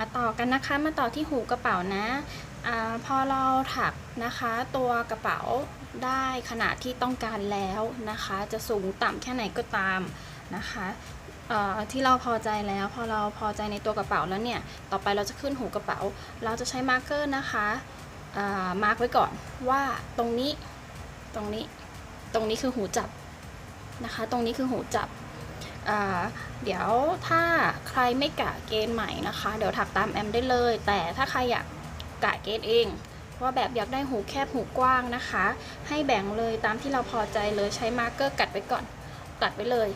มาต่อกันนะคะมาต่อที่หูกระเป๋านะอพอเราถักนะคะตัวกระเป๋าได้ขนาดที่ต้องการแล้วนะคะ จะสูงต่ำแค่ไหนก็ตามนะคะที่เราพอใจแล้วพอเราพอใจในตัวกระเป๋าแล้วเนี่ยต่อไปเราจะขึ้นหูกระเป๋า เราจะใช้มาร์กเกอร์นะคะามาร์กไว้ก่อนว่าตรงนี้ตรงนี้ตรงนี้คือหูจับนะคะ ตรงนี้คือหูจับ เดี๋ยวถ้าใครไม่กะเกณฑ์ใหม่นะคะ เดี๋ยวถักตามแอมได้เลย แต่ถ้าใครอยากกะเกณฑ์เอง ว่าแบบอยากได้หูแคบหูกว้างนะคะ ให้แบ่งเลยตามที่เราพอใจเลยใช้มาร์กเกอร์กัดไว้ก่อนกัดไว้เลย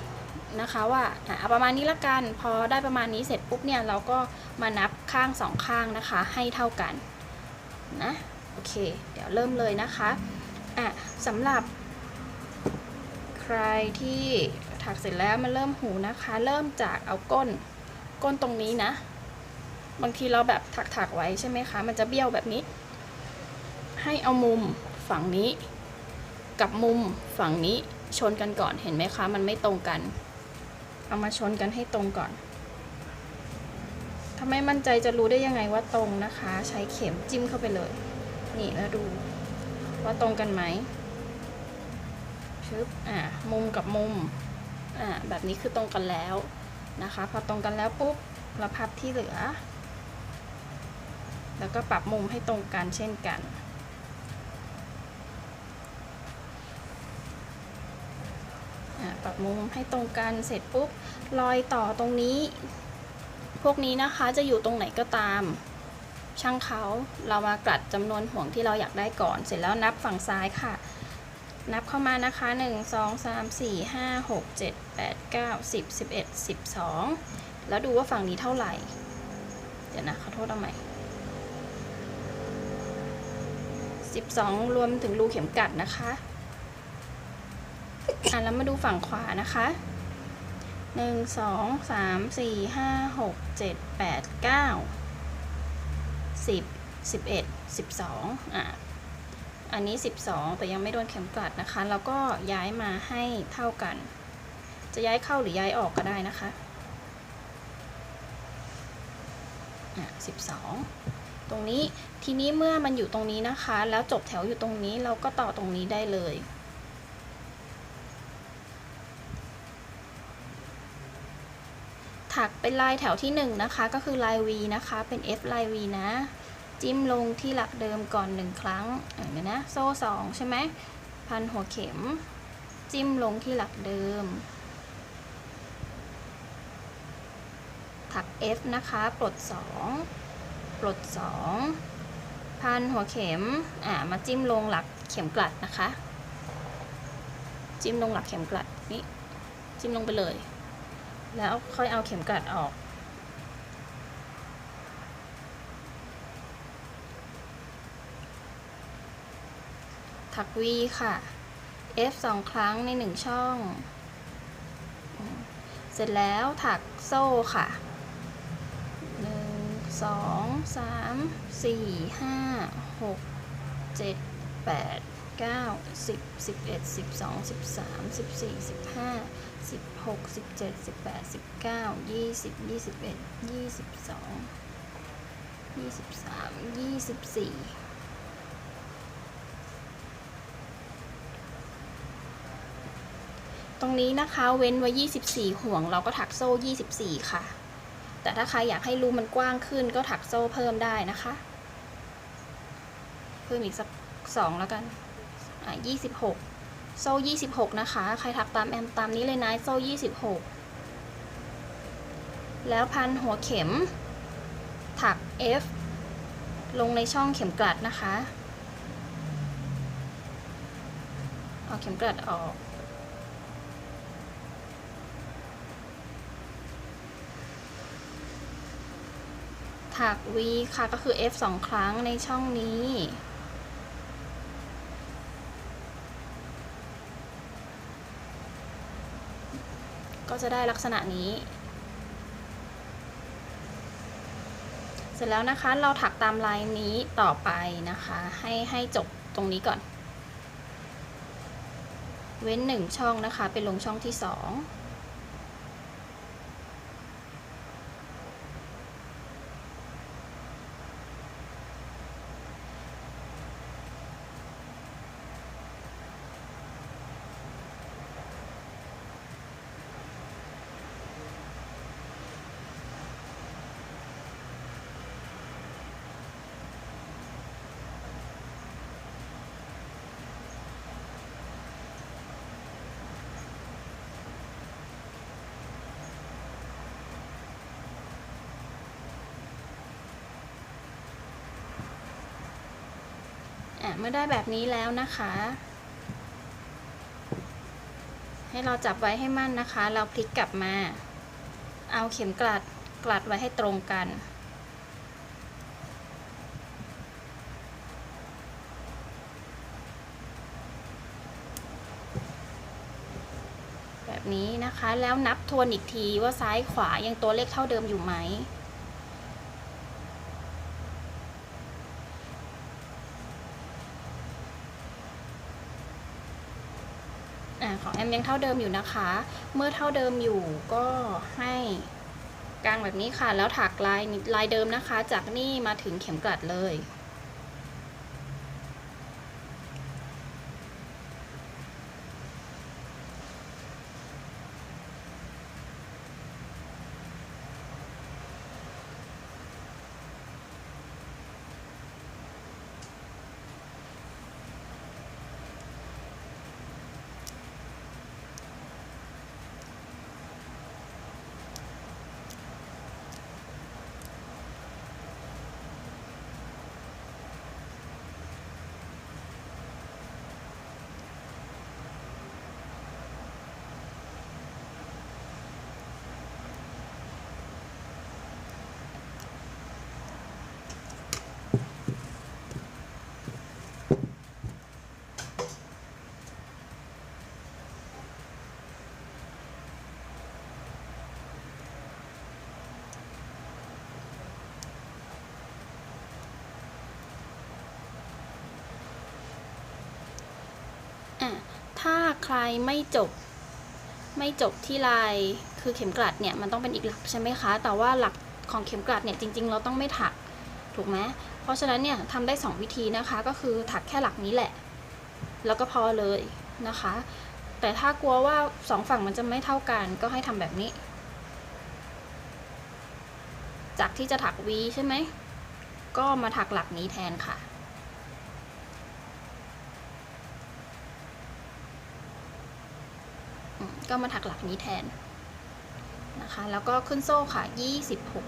นะคะว่าเอาประมาณนี้ละกันพอได้ประมาณนี้เสร็จปุ๊บเนี่ยเราก็มานับข้างสองข้างนะคะ ให้เท่ากันนะโอเค เดี๋ยวเริ่มเลยนะคะอะสำหรับ ใครที่ถักเสร็จแล้วมาเริ่มหูนะคะ เริ่มจากเอาก้นก้นตรงนี้นะ บางทีเราแบบถักถักๆไว้ใช่ไหมคะ มันจะเบี้ยวแบบนี้ ให้เอามุมฝั่งนี้ กับมุมฝั่งนี้ชนกันก่อนเห็นไหมคะ มันไม่ตรงกัน เอามาชนกันให้ตรงก่อนถ้าไม่มั่นใจจะรู้ได้ยังไงว่าตรงนะคะ ใช้เข็มจิ้มเข้าไปเลย นี่แล้วดูว่าตรงกันไหมึบอ่ามุมกับมุมอ่าแบบนี้คือตรงกันแล้วนะคะ พอตรงกันแล้วปุ๊บเราพับที่เหลือ แล้วก็ปรับมุมให้ตรงกันเช่นกันปรับมุมให้ตรงกันเสร็จปุ๊บรอยต่อตรงนี้ พวกนี้นะคะจะอยู่ตรงไหนก็ตาม ช่างเขาเรามากลัดจำนวนห่วงที่เราอยากได้ก่อน เสร็จแล้วนับฝั่งซ้ายค่ะ นับเข้ามานะคะ 1 2 3 4 5 6 7 8 9 10 11 12 แล้วดูว่าฝั่งนี้เท่าไหร่ เดี๋ยวนะขอโทษเอาใหม่12 รวมถึงรูเข็มกัดนะคะอะแล้วมาดูฝั่งขวานะคะ1 2 3 4 5 6 7 8 9 10 11 12อะ อันนี้ 12 แต่ยังไม่โดนเข็มกลัดนะคะ แล้วก็ย้ายมาให้เท่ากัน จะย้ายเข้าหรือย้ายออกก็ได้นะคะอะ12 ตรงนี้ทีนี้เมื่อมันอยู่ตรงนี้นะคะ แล้วจบแถวอยู่ตรงนี้เราก็ต่อตรงนี้ได้เลยถักเป็นลายแถวที่1นะคะ ก็คือลาย V นะคะ เป็น F ลาย V นะ จิ้มลงที่หลักเดิมก่อนหนึ่งครั้งเดี๋ยวนะ โซ่สองใช่ไหมพันหัวเข็ม จิ้มลงที่หลักเดิม ถัก F นะคะปลดสองปลดสองพันหัวเข็ม อ่า มาจิ้มลงหลักเข็มกลัดนะคะ จิ้มลงหลักเข็มกลัดนี่ จิ้มลงไปเลย แล้วค่อยเอาเข็มกลัดออก ถัก V ค่ะ F สองครั้งในหนึ่งช่อง เสร็จแล้วถักโซ่ค่ะหนึ่งสองสามสี่ห้าหกเจ็ดแปดเก้าสิบสิบเอ็ดสิบสองสิบสามสิบสี่สิบห้าสิบหกสิบเจ็ดสิบแปดสิบเก้ายี่สิบยี่สิบเอ็ดยี่สิบสองยี่สิบสามยี่สิบสี่ ตรงนี้นะคะ เว้นไว้ 24 ห่วง เราก็ถักโซ่ 24 ค่ะ แต่ถ้าใครอยากให้รูมันกว้างขึ้นก็ถักโซ่เพิ่มได้นะคะ เพิ่มอีกสักสองแล้วกัน อะ26 โซ่ 26 นะคะ ใครถักตามแอมตามนี้เลยนะ โซ่ 26 แล้วพันหัวเข็ม ถัก F ลงในช่องเข็มกลัดนะคะ เอาเข็มกลัดออก ถัก V ค่ะก็คือ F สองครั้งในช่องนี้ ก็จะได้ลักษณะนี้ เสร็จแล้วนะคะเราถักตามลายนี้ต่อไปนะคะ ให้ให้จบตรงนี้ก่อน เว้นหนึ่งช่องนะคะเป็นลงช่องที่สอง เมื่อได้แบบนี้แล้วนะคะ ให้เราจับไว้ให้มั่นนะคะ เราพลิกกลับมา เอาเข็มกลัดกลัดไว้ให้ตรงกัน แบบนี้นะคะแล้วนับทวนอีกทีว่าซ้ายขวายังตัวเลขเท่าเดิมอยู่ไหม อ่าของแอม ยังเท่าเดิมอยู่นะคะ เมื่อเท่าเดิมอยู่ก็ให้กางแบบนี้ค่ะ แล้วถักลายลายเดิมนะคะ จากนี่มาถึงเข็มกลัดเลย อะ ถ้าใครไม่จบไม่จบที่ลายคือเข็มกลัดเนี่ยมันต้องเป็นอีกหลักใช่ไหมคะ แต่ว่าหลักของเข็มกลัดเนี่ยจริง ๆ เราต้องไม่ถักถูกไหมเพราะฉะนั้นเนี่ยทำได้ 2 วิธีนะคะก็คือถักแค่หลักนี้แหละ แล้วก็พอเลยนะคะ แต่ถ้ากลัวว่าสองฝั่งมันจะไม่เท่ากันก็ให้ทำแบบนี้ จากที่จะถัก V ใช่ไหมก็มาถักหลักนี้แทนค่ะ อืม ก็มาถักหลักนี้แทนนะคะ แล้วก็ขึ้นโซ่ค่ะ 26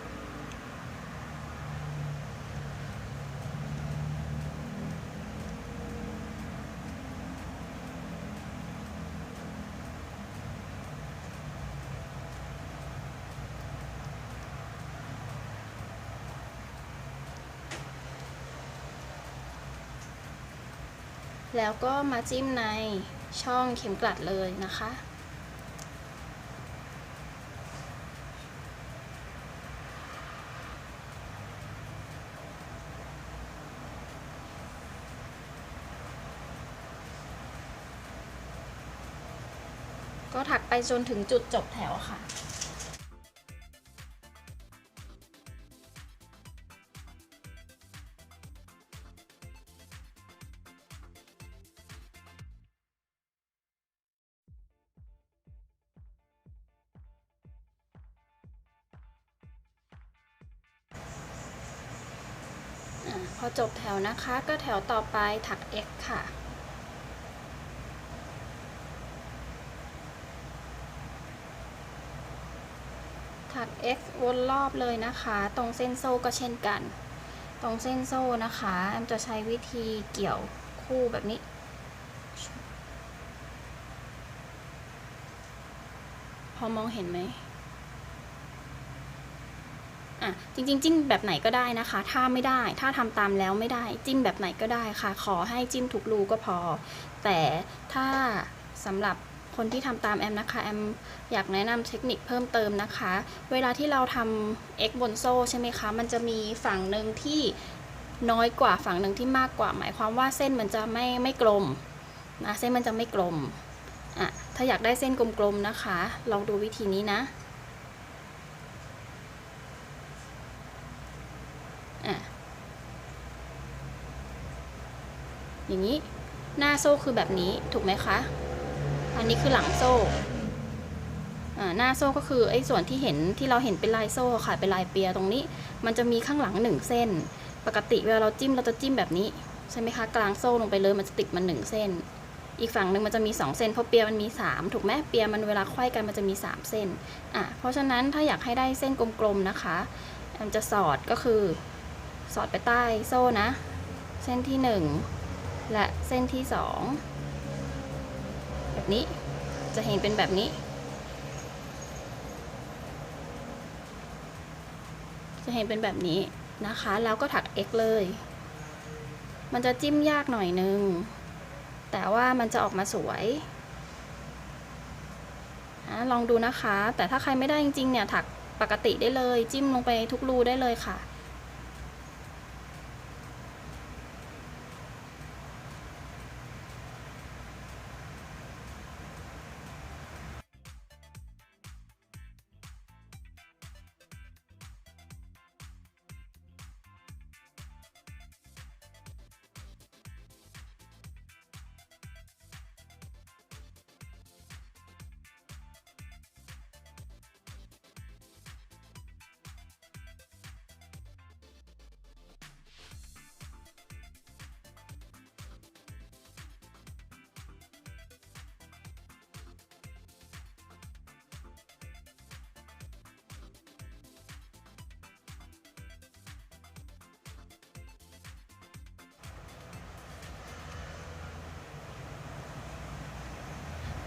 แล้วก็มาจิ้มในช่องเข็มกลัดเลยนะคะ ก็ถักไป จนถึงจุดจบแถวค่ะพอจบแถวนะคะก็แถวต่อไปถัก x ค่ะ ถัก x วนรอบเลยนะคะ ตรงเส้นโซ่ก็เช่นกัน ตรงเส้นโซ่นะคะแอมจะใช้วิธีเกี่ยวคู่แบบนี้ พอมองเห็นไหมอะจริงๆจิ้มแบบไหนก็ได้นะคะ ถ้าไม่ได้ถ้าทำตามแล้วไม่ได้จิ้มแบบไหนก็ได้ค่ะ ขอให้จิ้มทุกรูก็พอ แต่ถ้าสำหรับ คนที่ทำตามแอมนะคะ แอมอยากแนะนำเทคนิคเพิ่มเติมนะคะ เวลาที่เราทำ x บนโซ่ใช่ไหมคะ มันจะมีฝั่งหนึ่งที่น้อยกว่าฝั่งหนึ่งที่มากกว่า หมายความว่าเส้นมันจะไม่ไม่กลมนะเส้นมันจะไม่กลมอะถ้าอยากได้เส้นกลมๆนะคะลองดูวิธีนี้นะอะอย่างนี้ หน้าโซ่คือแบบนี้ถูกไหมคะ อันนี้คือหลังโซ่หน้าโซ่ก็คือไอ้ส่วนที่เห็นที่เราเห็นเป็นลายโซ่ค่ะเป็นลายเปียตรงนี้ มันจะมีข้างหลังหนึ่งเส้น ปกติเวลาเราจิ้มเราจะจิ้มแบบนี้ใช่ไหมคะกลางโซ่ลงไปเลยมันจะติดมันหนึ่งเส้น อีกฝั่งหนึ่งมันจะมีสองเส้นเพราะเปียมันมีสามถูกไหมเปียมันเวลาไขว้กันมันจะมีสามเส้นอะเพราะฉะนั้นถ้าอยากให้ได้เส้นกลมๆนะคะแอมจะสอดก็คือสอดไปใต้โซ่นะ เส้นที่หนึ่งและเส้นที่สอง แบบนี้ จะเห็นเป็นแบบนี้ จะเห็นเป็นแบบนี้นะคะ แล้วก็ถัก x เลย มันจะจิ้มยากหน่อยนึง แต่ว่ามันจะออกมาสวยลองดูนะคะ แต่ถ้าใครไม่ได้จริงๆเนี่ยถักปกติได้เลย จิ้มลงไปทุกรูได้เลยค่ะ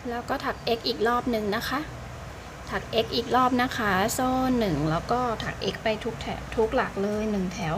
แล้วก็ถัก x อีกรอบหนึ่งนะคะ ถัก x อีกรอบนะคะ โซ่หนึ่งแล้วก็ถัก x ไปทุกแถวทุกหลักเลยหนึ่งแถว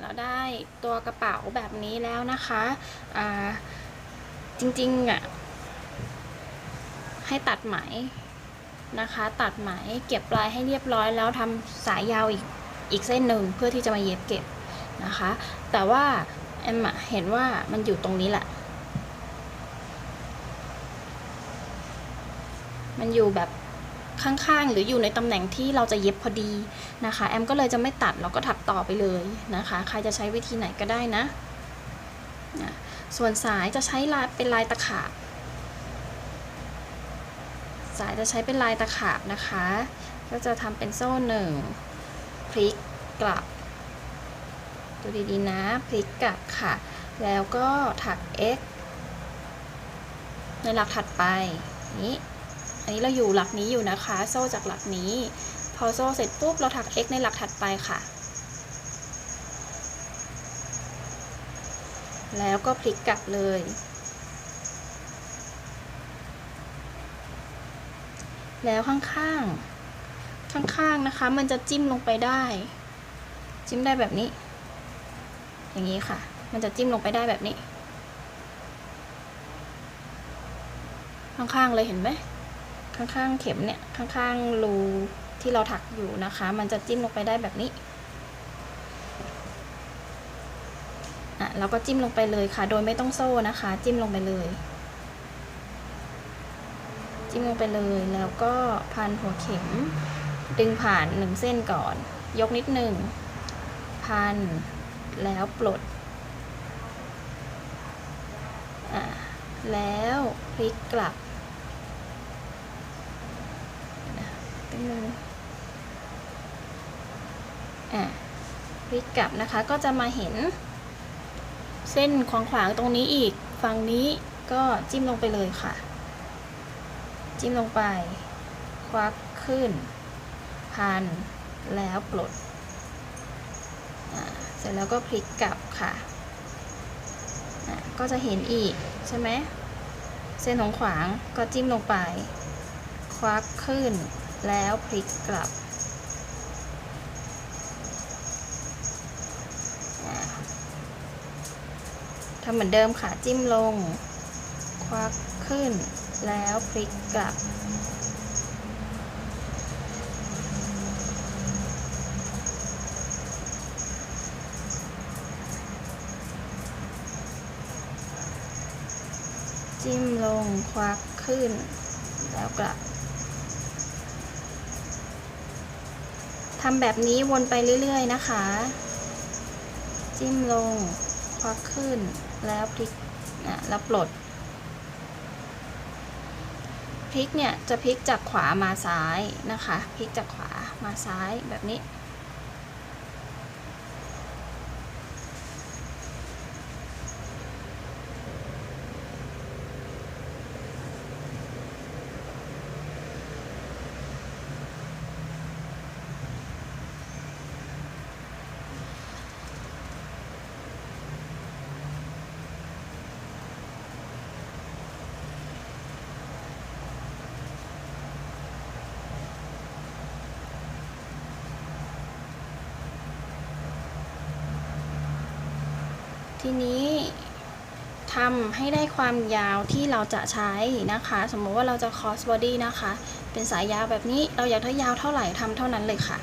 เราได้ตัวกระเป๋าแบบนี้แล้วนะคะอ่าจริงๆอะให้ตัดไหมนะคะ ตัดไหมเก็บปลายให้เรียบร้อยแล้วทำสายยาวอีกอีกเส้นหนึ่งเพื่อที่จะมาเย็บเก็บนะคะ แต่ว่าแอมเห็นว่ามันอยู่ตรงนี้แหละ มันอยู่แบบ ข้างๆ หรืออยู่ในตำแหน่งที่เราจะเย็บพอดีนะคะ แอมก็เลยจะไม่ตัดแล้วก็ถักต่อไปเลยนะคะ ใครจะใช้วิธีไหนก็ได้นะนะส่วนสายจะใช้ลายเป็นลายตะขาบ สายจะใช้เป็นลายตะขาบนะคะ ก็จะทำเป็นโซ่หนึ่งพลิกกลับดูดีๆนะพลิกกลับค่ะ แล้วก็ถัก x ในหลักถัดไปนี้ อันนี้เราอยู่หลักนี้อยู่นะคะ โซ่จากหลักนี้ พอโซ่เสร็จปุ๊บเราถัก x ในหลักถัดไปค่ะ แล้วก็พลิกกลับเลย แล้วข้างๆ ข้างๆนะคะ มันจะจิ้มลงไปได้ จิ้มได้แบบนี้ อย่างนี้ค่ะ มันจะจิ้มลงไปได้แบบนี้ข้างๆเลยเห็นไหม ข้างๆเข็มเนี่ยข้างๆรูที่เราถักอยู่นะคะ มันจะจิ้มลงไปได้แบบนี้อะเราก็จิ้มลงไปเลยค่ะ โดยไม่ต้องโซ่นะคะ จิ้มลงไปเลย จิ้มลงไปเลยแล้วก็พันหัวเข็ม ดึงผ่านหนึ่งเส้นก่อน ยกนิดหนึ่งพันแล้วปลดอะแล้วพลิกกลับ เป็ นงอะพลิกกลับนะคะก็จะมาเห็น เส้นขวางๆตรงนี้อีกฝั่งนี้ก็จิ้มลงไปเลยค่ะ จิ้มลงไป ควักขึ้น พัน แล้วปลด เสร็จแล้วก็พลิกกลับค่ะอะก็จะเห็นอีกใช่ไหม เส้นของขวางก็จิ้มลงไป ควักขึ้น แล้วพลิกกลับทำเหมือนเดิมค่ะจิ้มลง ควักขึ้น แล้วพลิกกลับ จิ้มลงควักขึ้น แล้วกลับ ทำแบบนี้วนไปเรื่อยๆนะคะ จิ้มลงควักขึ้นแล้วพลิกนะแล้วปลดพลิกเนี่ยจะพลิกจากขวามาซ้ายนะคะพลิกจากขวามาซ้ายแบบนี้ ทีนี้ทำให้ได้ความยาวที่เราจะใช้นะคะ สมมติว่าเราจะ cross body นะคะ เป็นสายยาวแบบนี้เราอยากได้ยาวเท่าไหร่ทำเท่านั้นเลยค่ะ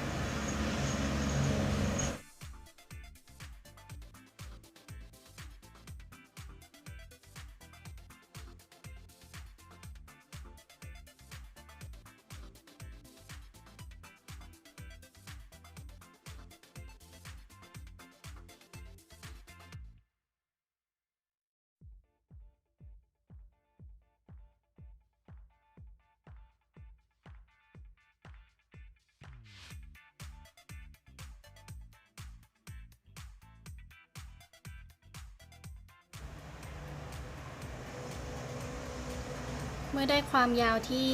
มื่อได้ความยาวที่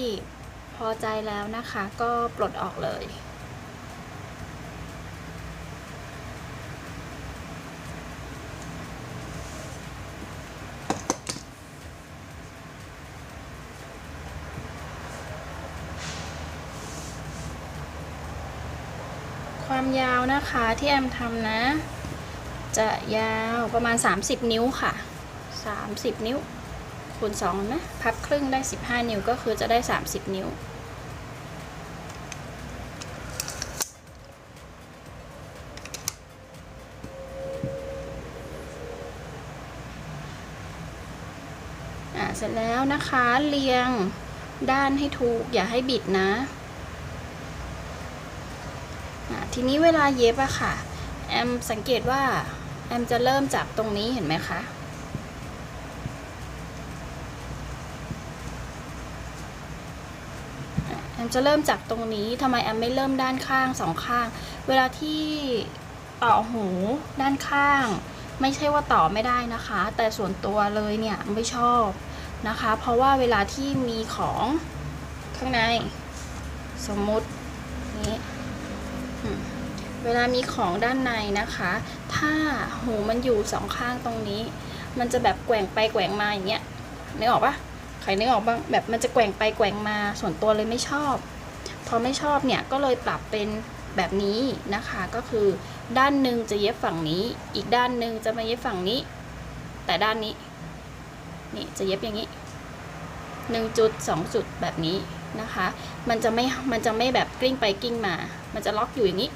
พอใจแล้วนะคะ ก็ปลดออกเลย ความยาวนะคะที่แอมทำนะ จะยาวประมาณ 30 นิ้วค่ะ 30 นิ้ว คูณ2นะพับครึ่งได้ 15 นิ้วก็คือจะได้ 30 นิ้วอ่าเสร็จแล้วนะคะเรียงด้านให้ถูกอย่าให้บิดนะอ่าทีนี้เวลาเย็บอะค่ะ แอมสังเกตว่า แอมจะเริ่มจากตรงนี้เห็นไหมคะ แอม จะเริ่มจากตรงนี้ทำไมแอมไม่เริ่มด้านข้างสองข้าง เวลาที่ต่อหูด้านข้าง ไม่ใช่ว่าต่อไม่ได้นะคะ แต่ส่วนตัวเลยเนี่ยไม่ชอบนะคะ เพราะว่าเวลาที่มีของข้างใน สมมุตินี้เวลามีของด้านในนะคะ ถ้าหูมันอยู่สองข้างตรงนี้ มันจะแบบแกว่งไปแกว่งมาอย่างเงี้ยนึกออกปะ ใครนึกออกบ้างแบบมันจะแกว่งไปแกว่งมาส่วนตัวเลยไม่ชอบ พอไม่ชอบเนี่ยก็เลยปรับเป็นแบบนี้นะคะก็คือ ด้านหนึ่งจะเย็บฝั่งนี้ อีกด้านหนึ่งจะมาเย็บฝั่งนี้ แต่ด้านนี้นี่จะเย็บอย่างนี้หนึ่งจุดสองจุดแบบนี้นะคะ มันจะไม่มันจะไม่แบบกลิ้งไปกลิ้งมา มันจะล็อกอยู่อย่างนี้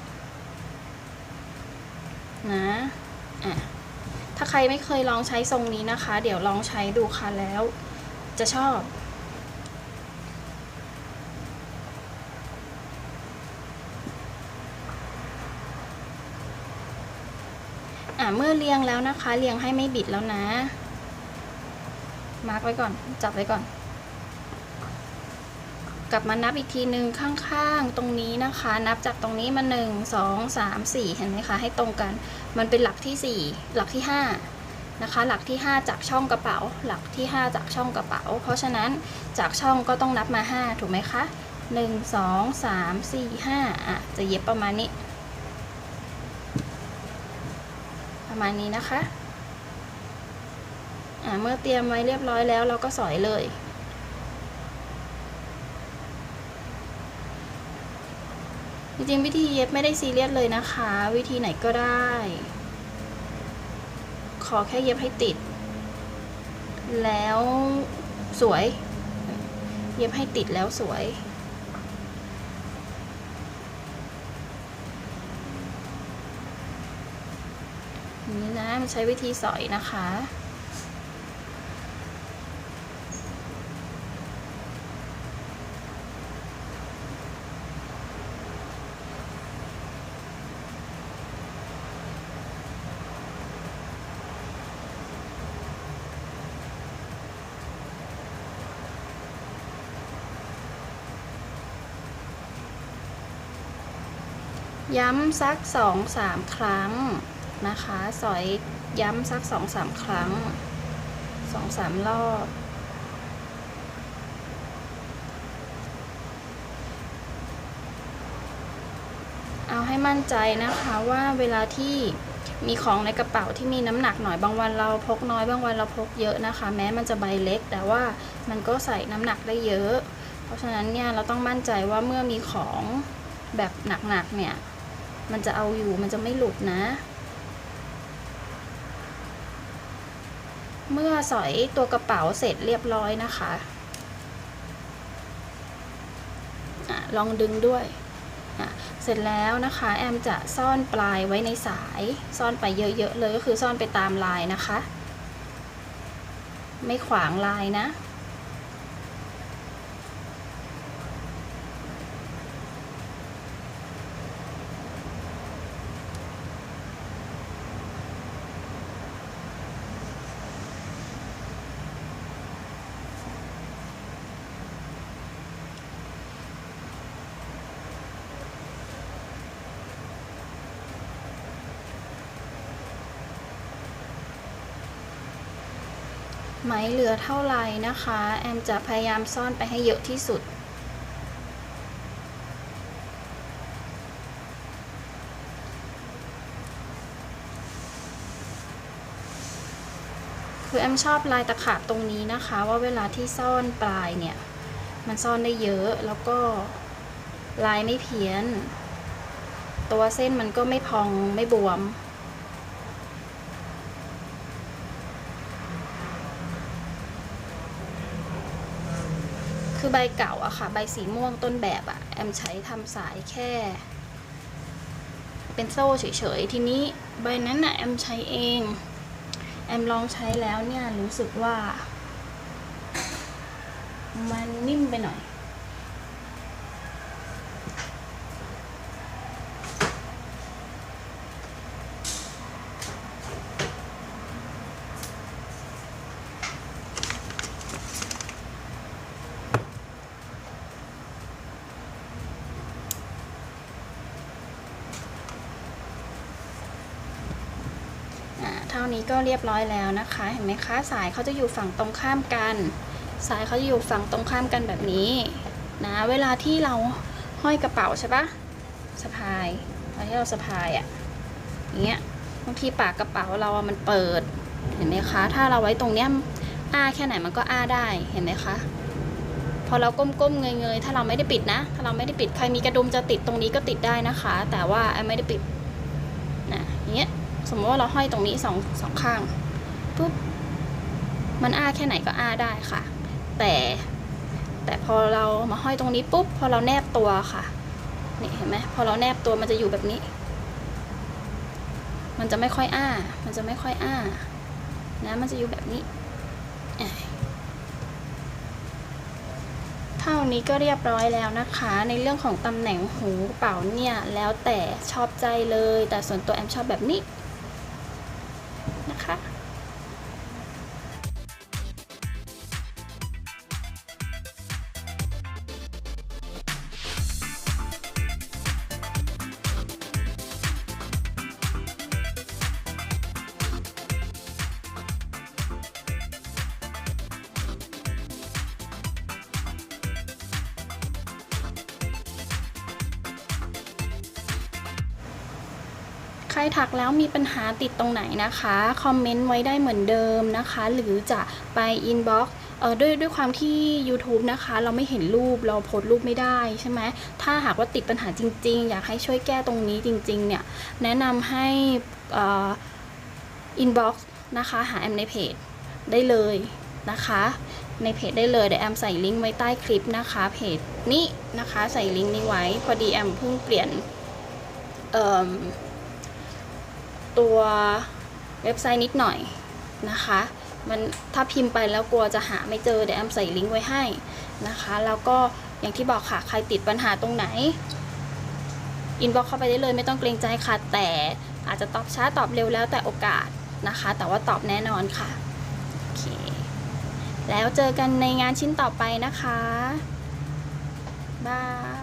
นะอะถ้าใครไม่เคยลองใช้ทรงนี้นะคะ เดี๋ยวลองใช้ดูค่ะแล้ว จะชอบ อะเมื่อเรียงแล้วนะคะ เรียงให้ไม่บิดแล้วนะ มาร์กไว้ก่อน จับไว้ก่อน กลับมานับอีกทีหนึ่งข้างๆ ตรงนี้นะคะ นับจากตรงนี้มาหนึ่งสองสามสี่เห็นไหมคะ ให้ตรงกัน มันเป็นหลักที่สี่หลักที่ห้า นะคะ หลักที่ 5 จากช่องกระเป๋า หลักที่ 5 จากช่องกระเป๋า เพราะฉะนั้นจากช่องก็ต้องนับมา 5 ถูกไหมคะ 1 2 3 4 5อะจะเย็บประมาณนี้ ประมาณนี้นะคะอะเมื่อเตรียมไว้เรียบร้อยแล้วเราก็สอยเลยจริงๆวิธีเย็บไม่ได้ซีเรียสเลยนะคะ วิธีไหนก็ได้ ขอแค่เย็บให้ติด แล้วสวย เย็บให้ติดแล้วสวย นี่นะ มันใช้วิธีสอยนะคะ ย้ำสักสองสามครั้งนะคะ สอยย้ำสักสองสามครั้งสองสามรอบ เอาให้มั่นใจนะคะว่าเวลาที่มีของในกระเป๋าที่มีน้ำหนักหน่อยบางวันเราพกน้อยบางวันเราพกเยอะนะคะ แม้มันจะใบเล็ก แต่ว่ามันก็ใส่น้ำหนักได้เยอะ เพราะฉะนั้นเนี่ยเราต้องมั่นใจว่าเมื่อมีของแบบหนักๆเนี่ย มันจะเอาอยู่มันจะไม่หลุดนะ เมื่อสอยตัวกระเป๋าเสร็จเรียบร้อยนะคะอะลองดึงด้วยอะเสร็จแล้วนะคะแอมจะซ่อนปลายไว้ในสาย ซ่อนไปเยอะๆเลยก็คือซ่อนไปตามลายนะคะ ไม่ขวางลายนะ ไหมเหลือเท่าไหร่นะคะ แอมจะพยายามซ่อนไปให้เยอะที่สุด คือแอมชอบลายตะขาบตรงนี้นะคะ ว่าเวลาที่ซ่อนปลายเนี่ย มันซ่อนได้เยอะแล้วก็ลายไม่เพี้ยน ตัวเส้นมันก็ไม่พองไม่บวม คือใบเก่าอะค่ะ ใบสีม่วงต้นแบบอะแอมใช้ทำสายแค่ เป็นโซ่เฉยๆ ทีนี้ใบนั้นอะแอมใช้เอง แอมลองใช้แล้วเนี่ยรู้สึกว่า มันนิ่มไปหน่อย ก็เรียบร้อยแล้วนะคะ เห็นไหมคะสายเขาจะอยู่ฝั่งตรงข้ามกัน สายเขาจะอยู่ฝั่งตรงข้ามกันแบบนี้นะเวลาที่เราห้อยกระเป๋าใช่ปะสะพายเวลาที่เราสะพายอะ่ะอย่างเงี้ยบางทีปากกระเป๋าเราอะมันเปิดเห็นไหมคะ ถ้าเราไว้ตรงเนี้ยอ้าแค่ไหนมันก็อ้าได้เห็นไหมคะพอเราก้มๆเงยๆถ้าเราไม่ได้ปิดนะ ถ้าเราไม่ได้ปิดใครมีกระดุมจะติดตรงนี้ก็ติดได้นะคะ แต่ว่าแอมไม่ได้ปิดนะอย่างเงี้ย สมมติว่าเราห้อยตรงนี้สองสองข้างปุ๊บมันอ้าแค่ไหนก็อ้าได้ค่ะ แต่ แต่พอเรามาห้อยตรงนี้ปุ๊บพอเราแนบตัวค่ะนี่เห็นไหมพอเราแนบตัวมันจะอยู่แบบนี้ มันจะไม่ค่อยอ้า มันจะไม่ค่อยอ้านะมันจะอยู่แบบนี้ เท่านี้ก็เรียบร้อยแล้วนะคะ ในเรื่องของตำแหน่งหูกระเป๋าเนี่ย แล้วแต่ชอบใจเลย แต่ส่วนตัวแอมชอบแบบนี้ มีปัญหาติดตรงไหนนะคะ คอมเมนต์ไว้ได้เหมือนเดิมนะคะ หรือจะไปอินบ็อกซ์ด้วยด้วยความที่ YouTube นะคะ เราไม่เห็นรูปเราโพสต์รูปไม่ได้ใช่ไหมถ้าหากว่าติดปัญหาจริง ๆ อยากให้ช่วยแก้ตรงนี้จริง ๆ เนี่ย แนะนำให้อินบ็อกซ์นะคะ หาแอมในเพจได้เลยนะคะในเพจได้เลยเดี๋ยวแอมใส่ลิงก์ไว้ใต้คลิปนะคะ เพจนี้นะคะ ใส่ลิงก์นี้ไว้ พอดีแอมเพิ่งเปลี่ยนเอ่อ ตัวเว็บไซต์นิดหน่อยนะคะ มันถ้าพิมพ์ไปแล้วกลัวจะหาไม่เจอเดี๋ยวแอมใส่ลิงก์ไว้ให้นะคะ แล้วก็อย่างที่บอกค่ะใครติดปัญหาตรงไหนอินบ็อกเข้าไปได้เลยไม่ต้องเกรงใจค่ะ แต่อาจจะตอบช้าตอบเร็วแล้วแต่โอกาสนะคะ แต่ว่าตอบแน่นอนค่ะโอเคแล้วเจอกันในงานชิ้นต่อไปนะคะบาย